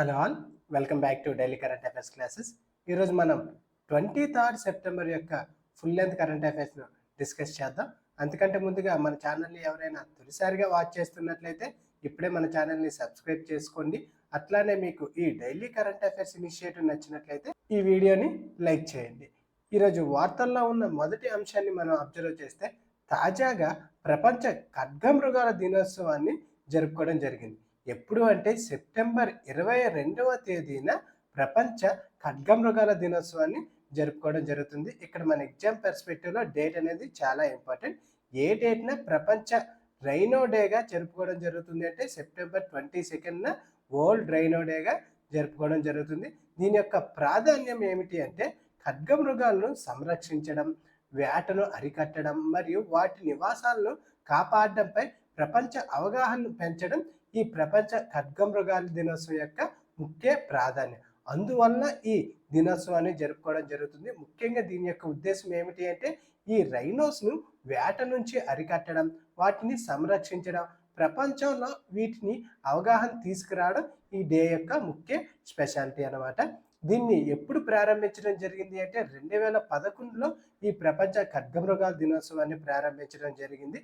Hello all welcome back to daily current affairs classes. ఈరోజు మనం twenty third September యొక్క full length current అఫైర్స్ను discuss చేద్దాం. అందుకంటే ముందుగా మన ఛానల్ని ఎవరైనా తొలిసారిగా వాచ్ చేస్తున్నట్లయితే ఇప్పుడే మన ఛానల్ని సబ్స్క్రైబ్ చేసుకోండి. అట్లానే మీకు ఈ డైలీ కరెంట్ అఫైర్స్ ఇనిషియేటివ్ నచ్చినట్లయితే ఈ వీడియోని లైక్ చేయండి. ఈరోజు వార్తల్లో ఉన్న మొదటి అంశాన్ని మనం అబ్జర్వ్ చేస్తే తాజాగా ప్రపంచ ఖడ్గమృగాల దినోత్సవాన్ని జరుపుకోవడం జరిగింది. ఎప్పుడు అంటే సెప్టెంబర్ ఇరవై రెండవ తేదీన ప్రపంచ ఖడ్గమృగాల దినోత్సవాన్ని జరుపుకోవడం జరుగుతుంది. ఇక్కడ మన ఎగ్జామ్ పెర్స్పెక్టివ్లో డేట్ అనేది చాలా ఇంపార్టెంట్. ఏ డేట్న ప్రపంచ రైనో డేగా జరుపుకోవడం జరుగుతుంది అంటే సెప్టెంబర్ ట్వంటీ సెకండ్న వరల్డ్ రైనో డేగా జరుపుకోవడం జరుగుతుంది. దీని యొక్క ప్రాధాన్యం ఏమిటి అంటే ఖడ్గమృగాలను సంరక్షించడం వేటను అరికట్టడం మరియు వాటి నివాసాలను కాపాడడంపై ప్రపంచ అవగాహనను పెంచడం ఈ ప్రపంచ ఖడ్గమృగాల దినోత్సవం యొక్క ముఖ్య ప్రాధాన్యం. అందువల్ల ఈ దినోత్సవాన్ని జరుపుకోవడం జరుగుతుంది. ముఖ్యంగా దీని యొక్క ఉద్దేశం ఏమిటి అంటే ఈ రైనోస్ను వేట నుంచి అరికట్టడం వాటిని సంరక్షించడం ప్రపంచంలో వీటిని అవగాహన తీసుకురావడం ఈ డే యొక్క ముఖ్య స్పెషాలిటీ అనమాట దీన్ని ఎప్పుడు ప్రారంభించడం జరిగింది అంటే రెండు వేల పదకొండులో ఈ ప్రపంచ ఖడ్గమృగాల దినోత్సవాన్ని ప్రారంభించడం జరిగింది.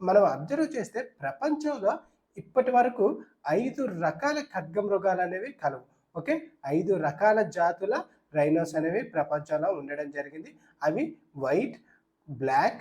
మనం అబ్జర్వ్ చేస్తే ప్రపంచంలో ఇప్పటి వరకు ఐదు రకాల ఖడ్గమృగాలు అనేవి కలవు. ఓకే? ఐదు రకాల జాతుల రైనోస్ అనేవి ప్రపంచంలో ఉండడం జరిగింది. అవి white black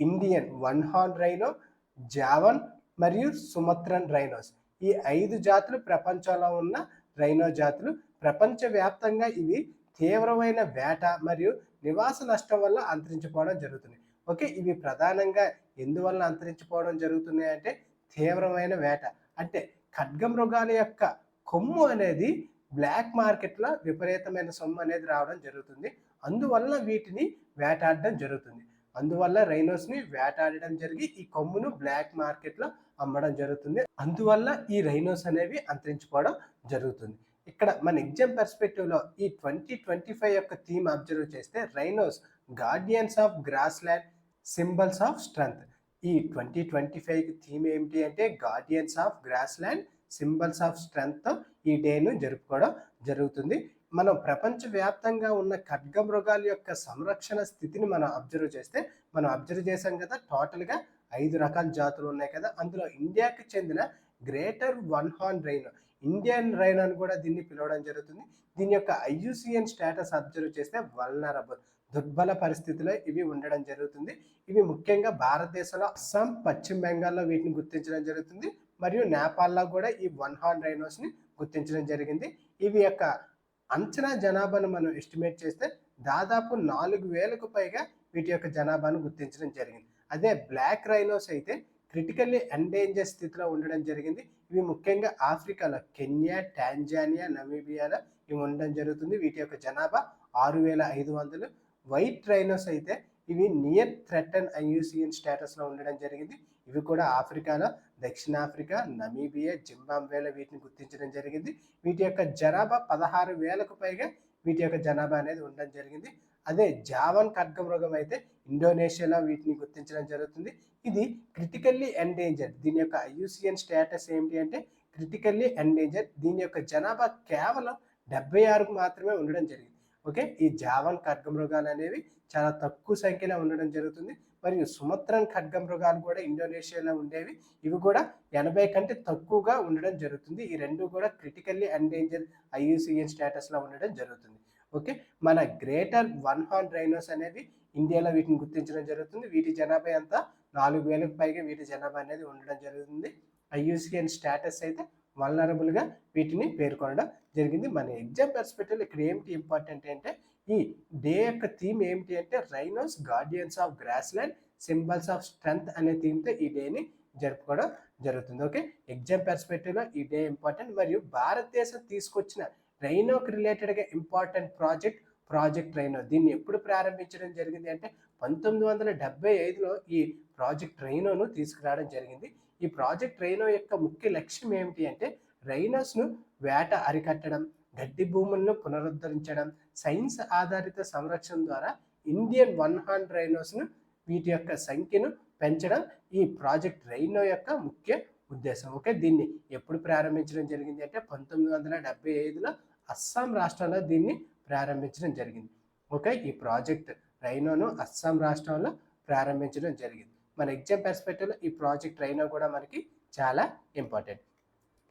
Indian one horn rhino Javan మరియు సుమత్రన్ రైనోస్ ఈ ఐదు జాతులు ప్రపంచంలో ఉన్న రైనో జాతులు. ప్రపంచవ్యాప్తంగా ఇవి తీవ్రమైన వేట మరియు నివాస నష్టం వల్ల అంతరించిపోవడం జరుగుతుంది. ఓకే? ఇవి ప్రధానంగా ఎందువల్ల అంతరించిపోవడం జరుగుతున్నాయి అంటే తీవ్రమైన వేట. అంటే ఖడ్గమృగాల యొక్క కొమ్ము అనేది బ్లాక్ మార్కెట్లో విపరీతమైన సొమ్ము అనేది రావడం జరుగుతుంది. అందువల్ల వీటిని వేటాడడం జరుగుతుంది. అందువల్ల రైనోస్ని వేటాడడం జరిగి ఈ కొమ్మును బ్లాక్ మార్కెట్లో అమ్మడం జరుగుతుంది. అందువల్ల ఈ రైనోస్ అనేవి అంతరించుకోవడం జరుగుతుంది. ఇక్కడ మన ఎగ్జామ్ పర్స్పెక్టివ్లో ఈ ట్వంటీ ట్వంటీ ఫైవ్ యొక్క థీమ్ అబ్జర్వ్ చేస్తే rhinos guardians of grassland symbols of strength ఈ ట్వంటీ ట్వంటీ ఫైవ్ థీమ్ ఏమిటి అంటే guardians of grassland symbols of strength ఈ డేను జరుపుకోవడం జరుగుతుంది. మనం ప్రపంచవ్యాప్తంగా ఉన్న ఖడ్గమృగాల యొక్క సంరక్షణ స్థితిని మనం అబ్జర్వ్ చేస్తే మనం అబ్జర్వ్ చేసాం కదా టోటల్గా ఐదు రకాల జాతులు ఉన్నాయి కదా అందులో ఇండియాకి చెందిన greater one horn rhino Indian rhino అని కూడా దీన్ని పిలవడం జరుగుతుంది. దీని యొక్క ఐయుసిఎన్ స్టేటస్ అబ్జర్వ్ చేస్తే వల్నరబుల్. దుర్బల పరిస్థితిలో ఇవి ఉండడం జరుగుతుంది. ఇవి ముఖ్యంగా భారతదేశంలో అస్సాం పశ్చిమ బెంగాల్లో వీటిని గుర్తించడం జరుగుతుంది. మరియు నేపాల్లో కూడా ఈ వన్ హార్న్ రైనోస్ని గుర్తించడం జరిగింది. ఇవి యొక్క అంచనా జనాభాను మనం ఎస్టిమేట్ చేస్తే దాదాపు నాలుగు వేలకు పైగా వీటి యొక్క జనాభాను గుర్తించడం జరిగింది. అదే బ్లాక్ రైనోస్ అయితే క్రిటికల్లీ ఎండేంజర్ స్థితిలో ఉండడం జరిగింది. ఇవి ముఖ్యంగా ఆఫ్రికాలో కెన్యా టాంజానియా నమీబియాలో ఇవి ఉండడం జరుగుతుంది. వీటి యొక్క జనాభా ఆరు వేల ఐదు వందలు. వైట్ రైనోస్ అయితే ఇవి నియర్ థ్రెటన్ ఐయుసిఎన్ స్టేటస్లో ఉండడం జరిగింది. ఇవి కూడా ఆఫ్రికాలో దక్షిణాఫ్రికా నమీబియా జింబాబ్వేలో వీటిని గుర్తించడం జరిగింది. వీటి యొక్క జనాభా పదహారు వేలకు పైగా వీటి యొక్క జనాభా అనేది ఉండడం జరిగింది. అదే జావన్ ఖడ్గమృగం అయితే ఇండోనేషియాలో వీటిని గుర్తించడం జరుగుతుంది. ఇది క్రిటికల్లీ ఎండేంజర్ దీని యొక్క ఐయుసిఎన్ స్టేటస్ ఏంటి అంటే క్రిటికల్లీ ఎండేంజర్ దీని యొక్క జనాభా కేవలం డెబ్బై ఆరుకు మాత్రమే ఉండడం జరిగింది. ఓకే? ఈ జావన్ ఖడ్గమృగాలు అనేవి చాలా తక్కువ సంఖ్యలో ఉండడం జరుగుతుంది. మరియు సుమత్రన్ ఖడ్గమృగాలు కూడా ఇండోనేషియాలో ఉండేవి. ఇవి కూడా ఎనభై కంటే తక్కువగా ఉండడం జరుగుతుంది. ఈ రెండు కూడా క్రిటికల్లీ ఎండేంజర్ ఐయుసిఎన్ స్టేటస్లో ఉండడం జరుగుతుంది. ఓకే? మన గ్రేటర్ వన్ హార్న్ రైనోస్ అనేవి ఇండియాలో వీటిని గుర్తించడం జరుగుతుంది. వీటి జనాభా అంతా నాలుగు వేలకు పైగా వీటి జనాభా అనేది ఉండడం జరుగుతుంది. ఐయుసిఎన్ స్టేటస్ అయితే వల్నరబుల్గా వీటిని పేర్కొనడం జరిగింది. మన ఎగ్జామ్ పర్స్పెక్టివ్లో ఇక్కడ ఏమిటి ఇంపార్టెంట్ అంటే ఈ డే యొక్క థీమ్ ఏమిటి అంటే rhinos guardians of grassland symbols of strength అనే థీమ్తో ఈ డేని జరుపుకోవడం జరుగుతుంది. ఓకే ఎగ్జామ్ పర్స్పెక్టివ్లో ఈ డే ఇంపార్టెంట్ మరియు భారతదేశం తీసుకొచ్చిన రైనోకి రిలేటెడ్గా ఇంపార్టెంట్ ప్రాజెక్ట్ ప్రాజెక్ట్ రైనో దీన్ని ఎప్పుడు ప్రారంభించడం జరిగింది అంటే పంతొమ్మిది వందల డెబ్బై ఐదులో ఈ ప్రాజెక్ట్ రైనోను తీసుకురావడం జరిగింది. ఈ ప్రాజెక్ట్ రైనో యొక్క ముఖ్య లక్ష్యం ఏమిటి అంటే రైనోస్ను వేట అరికట్టడం గడ్డి భూములను పునరుద్ధరించడం సైన్స్ ఆధారిత సంరక్షణ ద్వారా ఇండియన్ వన్ హార్న్ రైనోస్ను వీటి యొక్క సంఖ్యను పెంచడం ఈ ప్రాజెక్ట్ రైనో యొక్క ముఖ్య ఉద్దేశం. ఓకే దీన్ని ఎప్పుడు ప్రారంభించడం జరిగింది అంటే పంతొమ్మిది వందల డెబ్బై ఐదులో అస్సాం రాష్ట్రంలో దీన్ని ప్రారంభించడం జరిగింది. ఓకే ఈ ప్రాజెక్ట్ రైనోను అస్సాం రాష్ట్రంలో ప్రారంభించడం జరిగింది. మన ఎగ్జామ్ పెర్స్పెక్టివ్లో ఈ ప్రాజెక్ట్ రైనో కూడా మనకి చాలా ఇంపార్టెంట్.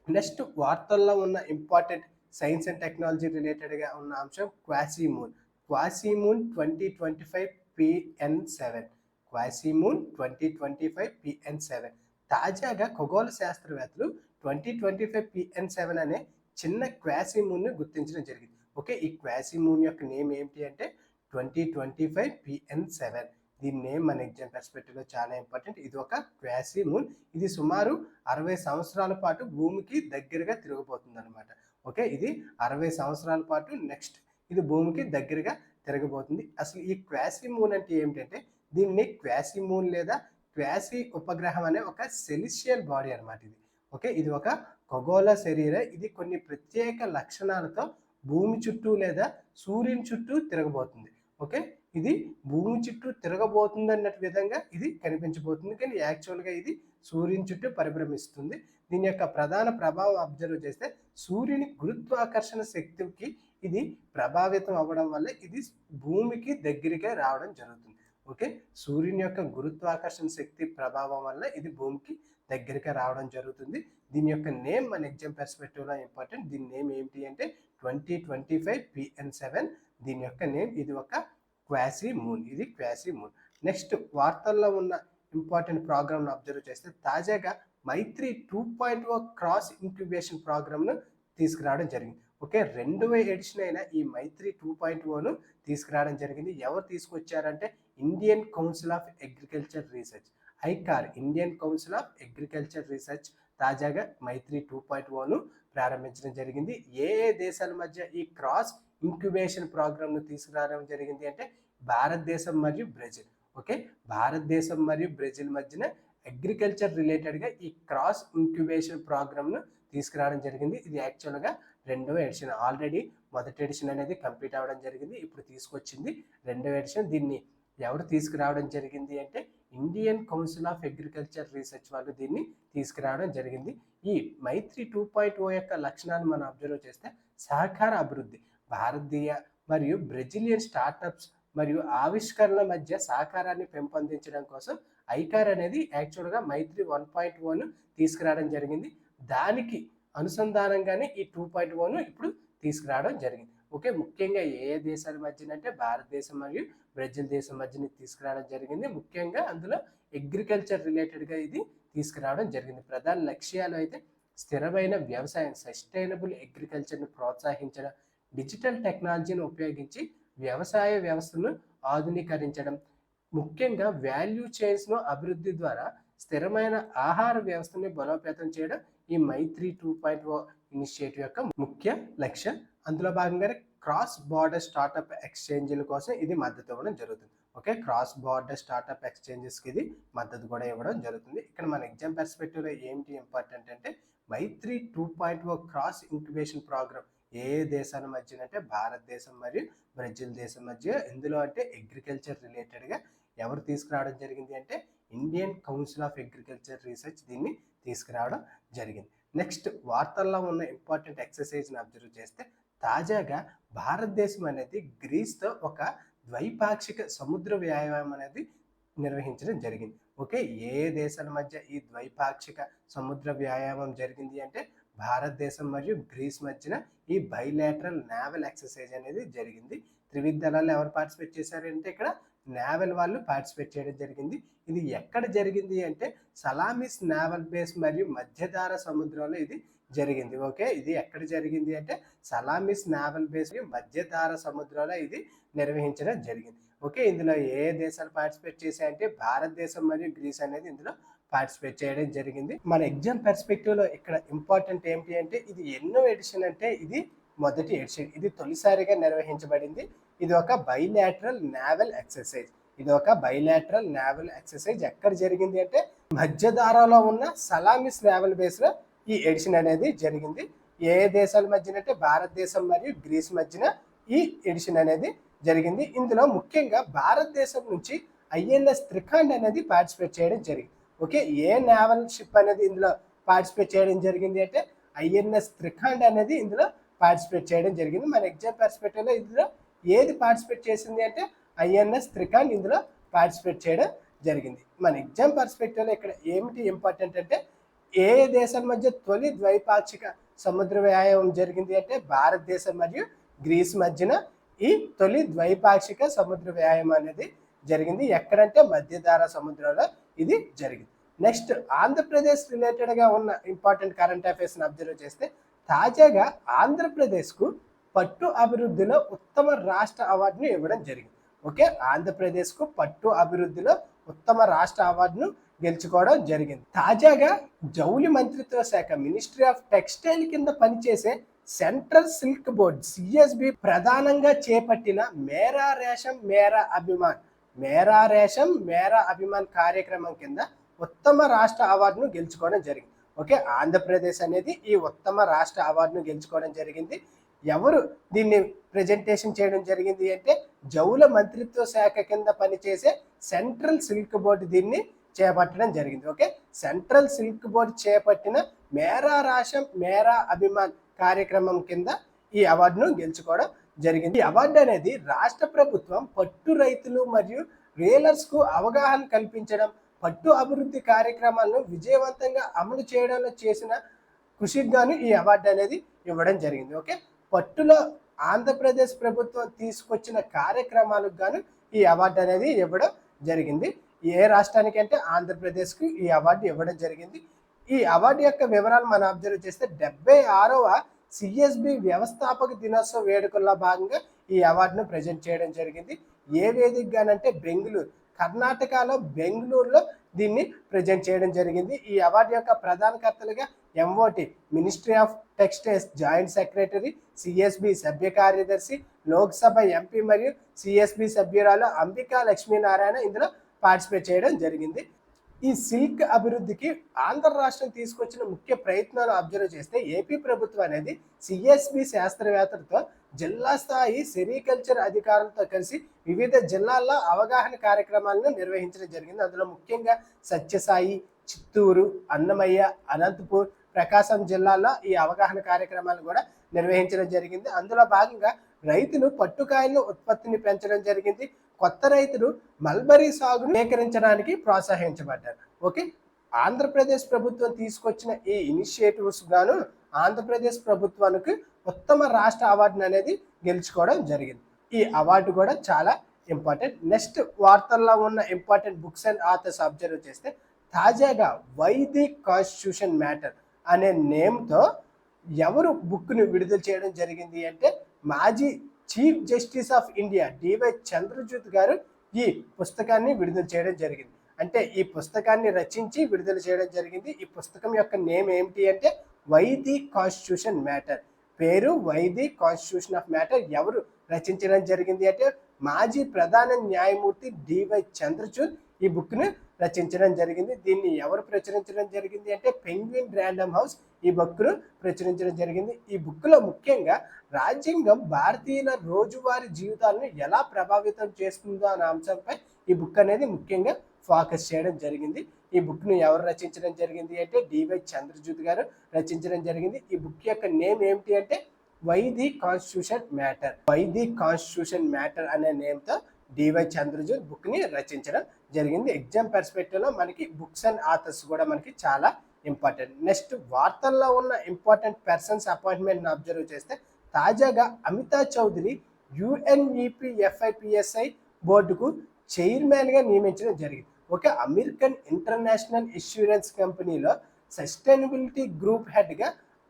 నెక్స్ట్ వార్తల్లో ఉన్న ఇంపార్టెంట్ సైన్స్ అండ్ టెక్నాలజీ రిలేటెడ్గా ఉన్న అంశం quasi moon. Quasi moon twenty twenty five PN seven. Quasi moon twenty twenty five PN seven. తాజాగా ఖగోళ శాస్త్రవేత్తలు twenty twenty five PN seven అనే చిన్న క్వాసీమూన్ని గుర్తించడం జరిగింది. ఓకే ఈ క్వాసీమూన్ యొక్క నేమ్ ఏంటి అంటే twenty twenty five PN seven. దీని నేమ్ మన ఎగ్జామ్ పర్స్పెక్టివ్లో చాలా ఇంపార్టెంట్. ఇది ఒక క్వాసీ మూన్ ఇది సుమారు అరవై సంవత్సరాల పాటు భూమికి దగ్గరగా తిరగబోతుంది అనమాట ఓకే ఇది అరవై సంవత్సరాల పాటు నెక్స్ట్ ఇది భూమికి దగ్గరగా తిరగబోతుంది. అసలు ఈ క్వాసీ మూన్ అంటే ఏమిటంటే దీన్ని క్వాసీ మూన్ లేదా క్వాసీ ఉపగ్రహం అనే ఒక సెలిషియల్ బాడీ అనమాట ఇది. ఓకే ఇది ఒక ఖగోళ శరీరం. ఇది కొన్ని ప్రత్యేక లక్షణాలతో భూమి చుట్టూ లేదా సూర్యుని చుట్టూ తిరగబోతుంది. ఓకే? ఇది భూమి చుట్టూ తిరగబోతుంది అన్నట్టు విధంగా ఇది కనిపించబోతుంది. కానీ యాక్చువల్గా ఇది సూర్యుని చుట్టూ పరిభ్రమిస్తుంది. దీని యొక్క ప్రధాన ప్రభావం అబ్జర్వ్ చేస్తే సూర్యుని గురుత్వాకర్షణ శక్తికి ఇది ప్రభావితం అవ్వడం వల్ల ఇది భూమికి దగ్గరగా రావడం జరుగుతుంది. ఓకే? సూర్యుని యొక్క గురుత్వాకర్షణ శక్తి ప్రభావం వల్ల ఇది భూమికి దగ్గరగా రావడం జరుగుతుంది. దీని యొక్క నేమ్ మన ఎగ్జామ్ పర్స్పెక్టివ్లో ఇంపార్టెంట్ దీని నేమ్ ఏంటి అంటే twenty twenty five PN seven దీని యొక్క నేమ్ ఇది ఒక క్వాసీ మూన్ ఇది క్వాసీ మూన్ నెక్స్ట్ వార్తల్లో ఉన్న ఇంపార్టెంట్ ప్రోగ్రామ్ను అబ్జర్వ్ చేస్తే తాజాగా Maitri two point O cross incubation ప్రోగ్రామ్ను తీసుకురావడం జరిగింది. ఓకే రెండవ ఎడిషన్ అయిన ఈ మైత్రి టూ పాయింట్ ఓను తీసుకురావడం జరిగింది. ఎవరు తీసుకొచ్చారంటే Indian council of agriculture research ICAR Indian council of agriculture research తాజాగా మైత్రి టూ పాయింట్ ఓను ప్రారంభించడం జరిగింది. ఏ ఏ దేశాల మధ్య ఈ క్రాస్ ఇంక్యుబేషన్ ప్రోగ్రామ్ను తీసుకురావడం జరిగింది అంటే భారతదేశం మరియు బ్రెజిల్. ఓకే? భారతదేశం మరియు బ్రెజిల్ మధ్యన అగ్రికల్చర్ రిలేటెడ్గా ఈ క్రాస్ ఇంక్యుబేషన్ ప్రోగ్రామ్ను తీసుకురావడం జరిగింది. ఇది యాక్చువల్గా రెండవ ఎడిషన్. ఆల్రెడీ మొదటి ఎడిషన్ అనేది కంప్లీట్ అవ్వడం జరిగింది. ఇప్పుడు తీసుకొచ్చింది రెండవ ఎడిషన్. దీన్ని ఎవరు తీసుకురావడం జరిగింది అంటే Indian council of agriculture research వాళ్ళు దీన్ని తీసుకురావడం జరిగింది. ఈ మైత్రి టూ పాయింట్ ఓ యొక్క లక్షణాలు మనం అబ్జర్వ్ చేస్తే సహకార అభివృద్ధి భారతీయ మరియు బ్రెజిలియన్ స్టార్టప్స్ మరియు ఆవిష్కరణల మధ్య సహకారాన్ని పెంపొందించడం కోసం ఐకార్ అనేది యాక్చువల్గా మైత్రి వన్ పాయింట్ ఓను తీసుకురావడం జరిగింది. దానికి అనుసంధానంగానే ఈ టూ పాయింట్ ఓను ఇప్పుడు తీసుకురావడం జరిగింది. ఓకే ముఖ్యంగా ఏ ఏ దేశాల మధ్యన అంటే భారతదేశం మరియు బ్రెజిల్ దేశం మధ్యని తీసుకురావడం జరిగింది. ముఖ్యంగా అందులో అగ్రికల్చర్ రిలేటెడ్గా ఇది తీసుకురావడం జరిగింది. ప్రధాన లక్ష్యాలు అయితే స్థిరమైన వ్యవసాయం సస్టైనబుల్ అగ్రికల్చర్ను ప్రోత్సహించడం డిజిటల్ టెక్నాలజీని ఉపయోగించి వ్యవసాయ వ్యవస్థను ఆధునీకరించడం. ముఖ్యంగా వాల్యూ చైన్స్ను అభివృద్ధి ద్వారా స్థిరమైన ఆహార వ్యవస్థని బలోపేతం చేయడం ఈ Maitri two point O initiative యొక్క ముఖ్య లక్ష్యం. అందులో భాగంగానే క్రాస్ బార్డర్ స్టార్టప్ ఎక్స్చేంజీల కోసం ఇది మద్దతు ఇవ్వడం జరుగుతుంది. ఓకే క్రాస్ బార్డర్ స్టార్టప్ ఎక్స్చేంజెస్కి ఇది మద్దతు కూడా ఇవ్వడం జరుగుతుంది. ఇక్కడ మన ఎగ్జామ్ పర్స్పెక్టివ్లో ఏంటి ఇంపార్టెంట్ అంటే Maitri two point O cross incubation programme ఏ దేశాల మధ్యన అంటే భారతదేశం మరియు బ్రెజిల్ దేశం మధ్య ఇందులో అంటే అగ్రికల్చర్ రిలేటెడ్గా ఎవరు తీసుకురావడం జరిగింది అంటే Indian council of agriculture research దీన్ని తీసుకురావడం జరిగింది. నెక్స్ట్ వార్తల్లో ఉన్న ఇంపార్టెంట్ ఎక్సర్సైజ్ని అబ్జర్వ్ చేస్తే తాజాగా భారతదేశం అనేది గ్రీస్తో ఒక ద్వైపాక్షిక సముద్ర వ్యాయామం అనేది నిర్వహించడం జరిగింది. ఓకే ఏ దేశాల మధ్య ఈ ద్వైపాక్షిక సముద్ర వ్యాయామం జరిగింది అంటే భారతదేశం మరియు గ్రీస్ మధ్యన ఈ బైలాటరల్ నావల్ ఎక్సర్సైజ్ అనేది జరిగింది. త్రివిధ దళాలు ఎవరు పార్టిసిపేట్ చేశారంటే ఇక్కడ నావల్ వాళ్ళు పార్టిసిపేట్ చేయడం జరిగింది. ఇది ఎక్కడ జరిగింది అంటే సలామిస్ నావల్ బేస్ మరియు మధ్యధార సముద్రంలో ఇది జరిగింది. ఓకే? ఇది ఎక్కడ జరిగింది అంటే సలామిస్ నావల్ బేస్ మధ్యధార సముద్రంలో ఇది నిర్వహించడం జరిగింది. ఓకే? ఇందులో ఏ దేశాలు పార్టిసిపేట్ చేశాయంటే భారతదేశం మరియు గ్రీస్ అనేది ఇందులో పార్టిసిపేట్ చేయడం జరిగింది. మన ఎగ్జామ్ పెర్స్పెక్టివ్లో ఇక్కడ ఇంపార్టెంట్ ఏంటి అంటే ఇది ఎన్నో ఎడిషన్ అంటే ఇది మొదటి ఎడిషన్. ఇది తొలిసారిగా నిర్వహించబడింది. ఇది ఒక బైలాటరల్ నావల్ ఎక్సర్సైజ్ ఇది ఒక బైలాటరల్ నావల్ ఎక్సర్సైజ్ ఎక్కడ జరిగింది అంటే మధ్యధారాలో ఉన్న సలామిస్ నావల్ బేస్లో ఈ ఎడిషన్ అనేది జరిగింది. ఏ దేశాల మధ్యన అంటే భారతదేశం మరియు గ్రీస్ మధ్యన ఈ ఎడిషన్ అనేది జరిగింది. ఇందులో ముఖ్యంగా భారతదేశం నుంచి ఐఎన్ఎస్ త్రిఖండ్ అనేది పార్టిసిపేట్ చేయడం జరిగింది. ఓకే ఏ నావల్ షిప్ అనేది ఇందులో పార్టిసిపేట్ చేయడం జరిగింది అంటే ఐఎన్ఎస్ త్రిఖండ్ అనేది ఇందులో పార్టిసిపేట్ చేయడం జరిగింది. మన ఎగ్జామ్ పర్స్పెక్టివ్లో ఇందులో ఏది పార్టిసిపేట్ చేసింది అంటే ఐఎన్ఎస్ త్రికాండ్ ఇందులో పార్టిసిపేట్ చేయడం జరిగింది. మన ఎగ్జామ్ పర్స్పెక్టివ్లో ఇక్కడ ఏమిటి ఇంపార్టెంట్ అంటే ఏ దేశాల మధ్య తొలి ద్వైపాక్షిక సముద్ర వ్యాయామం జరిగింది అంటే భారతదేశం మరియు గ్రీస్ మధ్యన ఈ తొలి ద్వైపాక్షిక సముద్ర వ్యాయామం అనేది జరిగింది. ఎక్కడంటే మధ్యధార సముద్రంలో ఇది జరిగింది. నెక్స్ట్ ఆంధ్రప్రదేశ్ రిలేటెడ్గా ఉన్న ఇంపార్టెంట్ కరెంట్ అఫైర్స్ని అబ్జర్వ్ చేస్తే తాజాగా ఆంధ్రప్రదేశ్కు పట్టు అభివృద్ధిలో ఉత్తమ రాష్ట్ర అవార్డును ఇవ్వడం జరిగింది. ఓకే? ఆంధ్రప్రదేశ్కు పట్టు అభివృద్ధిలో ఉత్తమ రాష్ట్ర అవార్డును గెలుచుకోవడం జరిగింది. తాజాగా జౌలి మంత్రిత్వ శాఖ మినిస్ట్రీ ఆఫ్ టెక్స్టైల్ కింద పనిచేసే సెంట్రల్ సిల్క్ బోర్డ్ సిఎస్బి ప్రధానంగా చేపట్టిన మేరా రేషం మేరా అభిమాన్ మేరా రేషం మేరా అభిమాన్ కార్యక్రమం కింద ఉత్తమ రాష్ట్ర అవార్డును గెలుచుకోవడం జరిగింది. ఓకే? ఆంధ్రప్రదేశ్ అనేది ఈ ఉత్తమ రాష్ట్ర అవార్డును గెలుచుకోవడం జరిగింది. ఎవరు దీన్ని ప్రజెంటేషన్ చేయడం జరిగింది అంటే జౌల మంత్రిత్వ శాఖ కింద పనిచేసే సెంట్రల్ సిల్క్ బోర్డు దీన్ని చేపట్టడం జరిగింది. ఓకే? సెంట్రల్ సిల్క్ బోర్డు చేపట్టిన మేరా రాష్ట్రం మేరా అభిమాన్ కార్యక్రమం కింద ఈ అవార్డును గెలుచుకోవడం జరిగింది. ఈ అవార్డు అనేది రాష్ట్ర ప్రభుత్వం పట్టు రైతులు మరియు రియలర్స్కు అవగాహన కల్పించడం పట్టు అభివృద్ధి కార్యక్రమాలను విజయవంతంగా అమలు చేయడంలో చేసిన కృషికి గాను ఈ అవార్డు అనేది ఇవ్వడం జరిగింది. ఓకే? పట్టులో ఆంధ్రప్రదేశ్ ప్రభుత్వం తీసుకొచ్చిన కార్యక్రమాలకు గాను ఈ అవార్డు అనేది ఇవ్వడం జరిగింది. ఏ రాష్ట్రానికి అంటే ఆంధ్రప్రదేశ్కు ఈ అవార్డు ఇవ్వడం జరిగింది. ఈ అవార్డు యొక్క వివరాలు మనం అబ్జర్వ్ చేస్తే డెబ్బై ఆరవ సిఎస్బి వ్యవస్థాపక దినోత్సవ వేడుకల్లో భాగంగా ఈ అవార్డును ప్రజెంట్ చేయడం జరిగింది. ఏ వేదికగానంటే బెంగళూరు కర్ణాటకలో బెంగళూరులో దీన్ని ప్రజెంట్ చేయడం జరిగింది. ఈ అవార్డు యొక్క ప్రధానకర్తలుగా MOT ministry of textiles joint secretary CSB సభ్య కార్యదర్శి లోక్సభ ఎంపీ మరియు సిఎస్బి సభ్యురాలు అంబికా లక్ష్మీనారాయణ ఇందులో పార్టిసిపేట్ చేయడం జరిగింది. ఈ సిల్క్ అభివృద్ధికి ఆంధ్ర రాష్ట్రం తీసుకొచ్చిన ముఖ్య ప్రయత్నాలు అబ్జర్వ్ చేస్తే ఏపీ ప్రభుత్వం అనేది సిఎస్బి శాస్త్రవేత్తలతో జిల్లా స్థాయి సెరికల్చర్ అధికారులతో కలిసి వివిధ జిల్లాల్లో అవగాహన కార్యక్రమాలను నిర్వహించడం జరిగింది. అందులో ముఖ్యంగా సత్యసాయి చిత్తూరు అన్నమయ్య అనంతపూర్ ప్రకాశం జిల్లాలో ఈ అవగాహన కార్యక్రమాలు కూడా నిర్వహించడం జరిగింది. అందులో భాగంగా రైతులు పట్టుకాయల ఉత్పత్తిని పెంచడం జరిగింది. కొత్త రైతులు మల్బరీ సాగును సేకరించడానికి ప్రోత్సహించబడ్డారు. ఓకే? ఆంధ్రప్రదేశ్ ప్రభుత్వం తీసుకొచ్చిన ఈ ఇనిషియేటివ్స్ గాను ఆంధ్రప్రదేశ్ ప్రభుత్వానికి ఉత్తమ రాష్ట్ర అవార్డును అనేది గెలుచుకోవడం జరిగింది. ఈ అవార్డు కూడా చాలా ఇంపార్టెంట్. నెక్స్ట్ వార్తల్లో ఉన్న important books and authors observe చేస్తే తాజాగా వైదిక్ కాన్స్టిట్యూషన్ మ్యాటర్ అనే నేమ్తో ఎవరు బుక్ను విడుదల చేయడం జరిగింది అంటే మాజీ chief justice of India DY Chandrachud గారు ఈ పుస్తకాన్ని విడుదల చేయడం జరిగింది. అంటే ఈ పుస్తకాన్ని రచించి విడుదల చేయడం జరిగింది. ఈ పుస్తకం యొక్క నేమ్ ఏమిటి అంటే వైది కాన్స్టిట్యూషన్ మ్యాటర్. పేరు వైది కాన్స్టిట్యూషన్ ఆఫ్ మ్యాటర్ ఎవరు రచించడం జరిగింది అంటే మాజీ ప్రధాన న్యాయమూర్తి డివై చంద్రచూడ్ ఈ బుక్ను రచించడం జరిగింది. దీన్ని ఎవరు ప్రచురించడం జరిగింది అంటే పెంగ్విన్ ర్యాండమ్ హౌస్ ఈ బుక్ను ప్రచురించడం జరిగింది. ఈ బుక్లో ముఖ్యంగా రాజ్యాంగం భారతీయుల రోజువారీ జీవితాలను ఎలా ప్రభావితం చేస్తుందో అనే అంశంపై ఈ బుక్ అనేది ముఖ్యంగా ఫోకస్ చేయడం జరిగింది. ఈ బుక్ను ఎవరు రచించడం జరిగింది అంటే డివై చంద్రజూత్ గారు రచించడం జరిగింది. ఈ బుక్ యొక్క నేమ్ ఏమిటి అంటే why the constitution matter. Why the constitution matter అనే నేమ్తో డివై చంద్రజూత్ బుక్ని రచించడం జరిగింది. ఎగ్జామ్ పర్స్పెక్టివ్లో మనకి బుక్స్ అండ్ ఆథర్స్ కూడా మనకి చాలా ఇంపార్టెంట్ నెక్స్ట్ వార్తల్లో ఉన్న ఇంపార్టెంట్ పర్సన్స్ అపాయింట్మెంట్ని అబ్జర్వ్ చేస్తే తాజాగా అమితా చౌదరి యుఎన్ఈపి ఎఫ్ఐపిఎస్ఐ బోర్డుకు చైర్మన్గా నియమించడం జరిగింది. ఒక అమెరికన్ ఇంటర్నేషనల్ ఇన్సూరెన్స్ కంపెనీలో సస్టైనబిలిటీ గ్రూప్ హెడ్గా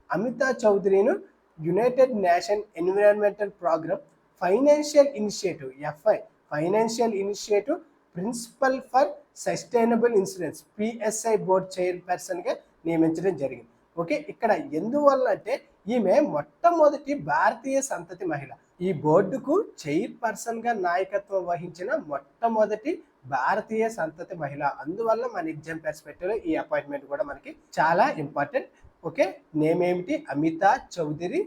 Amita చౌదరిను united nation environmental programme financial initiative FI financial initiative principle for sustainable insurance PSI board చైర్పర్సన్గా నియమించడం జరిగింది. ఓకే ఇక్కడ ఎందువల్ల అంటే ఈమె మొట్టమొదటి భారతీయ సంతతి మహిళ. ఈ బోర్డుకు చైర్పర్సన్గా నాయకత్వం వహించిన మొట్టమొదటి భారతీయ సంతతి మహిళ. అందువల్ల మన ఎగ్జామ్ పర్స్పెక్టివ్లో ఈ అపాయింట్మెంట్ కూడా మనకి చాలా ఇంపార్టెంట్. ఓకే నేమ్ ఏమిటి? అమితా చౌదరి.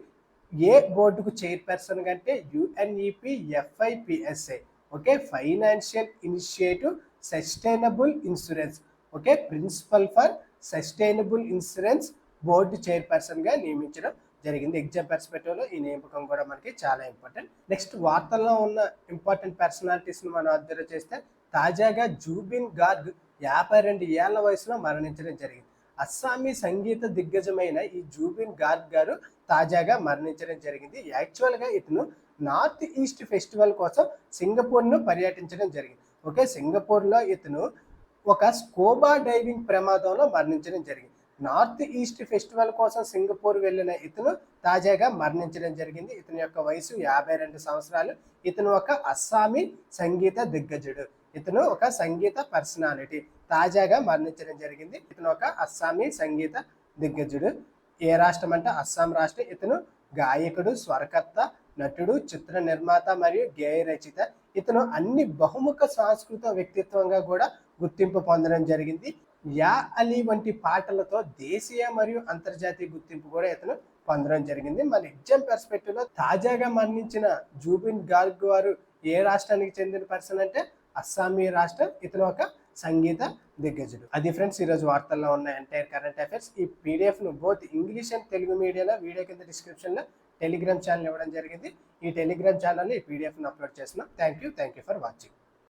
ఏ బోర్డుకు చైర్పర్సన్ అంటే UNEP FIPSI. Okay financial initiative sustainable insurance okay principle for sustainable insurance board చైర్పర్సన్గా నియమించడం జరిగింది. ఎగ్జామ్ పర్స్పెక్టివ్లో ఈ నియామకం కూడా మనకి చాలా ఇంపార్టెంట్ నెక్స్ట్ వార్తల్లో ఉన్న ఇంపార్టెంట్ పర్సనాలిటీస్ని మనం అబ్జర్వ్ చేస్తే తాజాగా జూబిన్ గార్గ్ యాభై రెండు ఏళ్ళ వయసులో మరణించడం జరిగింది. అస్సామీ సంగీత దిగ్గజమైన ఈ జూబిన్ గార్గ్ గారు తాజాగా మరణించడం జరిగింది. యాక్చువల్గా ఇతను నార్త్ ఈస్ట్ ఫెస్టివల్ కోసం సింగపూర్ను పర్యటించడం జరిగింది. ఓకే సింగపూర్లో ఇతను ఒక స్కోబా డైవింగ్ ప్రమాదంలో మరణించడం జరిగింది. నార్త్ ఈస్ట్ ఫెస్టివల్ కోసం సింగపూర్ వెళ్ళిన ఇతను తాజాగా మరణించడం జరిగింది. ఇతని యొక్క వయసు యాభై రెండు సంవత్సరాలు. ఇతను ఒక అస్సామీ సంగీత దిగ్గజుడు. ఇతను ఒక సంగీత పర్సనాలిటీ. తాజాగా మరణించడం జరిగింది. ఇతను ఒక అస్సామీ సంగీత దిగ్గజుడు. ఏ రాష్ట్రం అంటే అస్సాం రాష్ట్రం. ఇతను గాయకుడు స్వరకర్త నటుడు చిత్ర నిర్మాత మరియు గేయ రచయిత ఇతను అన్ని బహుముఖ సాంస్కృతిక వ్యక్తిత్వంగా కూడా గుర్తింపు పొందడం జరిగింది. యా అలీ వంటి పాటలతో దేశీయ మరియు అంతర్జాతీయ గుర్తింపు కూడా ఇతను పొందడం జరిగింది. మన ఎగ్జామ్ పెర్స్పెక్టివ్లో తాజాగా మరణించిన జూబిన్ గార్గ్ వారు ఏ రాష్ట్రానికి చెందిన పర్సన్ అంటే అస్సామీ రాష్ట్రం. ఇతను ఒక సంగీత దిగ్గజుడు. అది ఫ్రెండ్స్ ఈరోజు వార్తల్లో ఉన్న ఎంటైర్ కరెంట్ అఫైర్స్ ఈ పీడిఎఫ్ను బోత్ ఇంగ్లీష్ అండ్ తెలుగు మీడియాలో వీడియో కింద డిస్క్రిప్షన్లో టెలిగ్రామ్ ఛానల్ ఇవ్వడం జరిగింది. ఈ టెలిగ్రామ్ ఛానల్ పీడిఎఫ్ని అప్లోడ్ చేసిన thank you thank you for watching.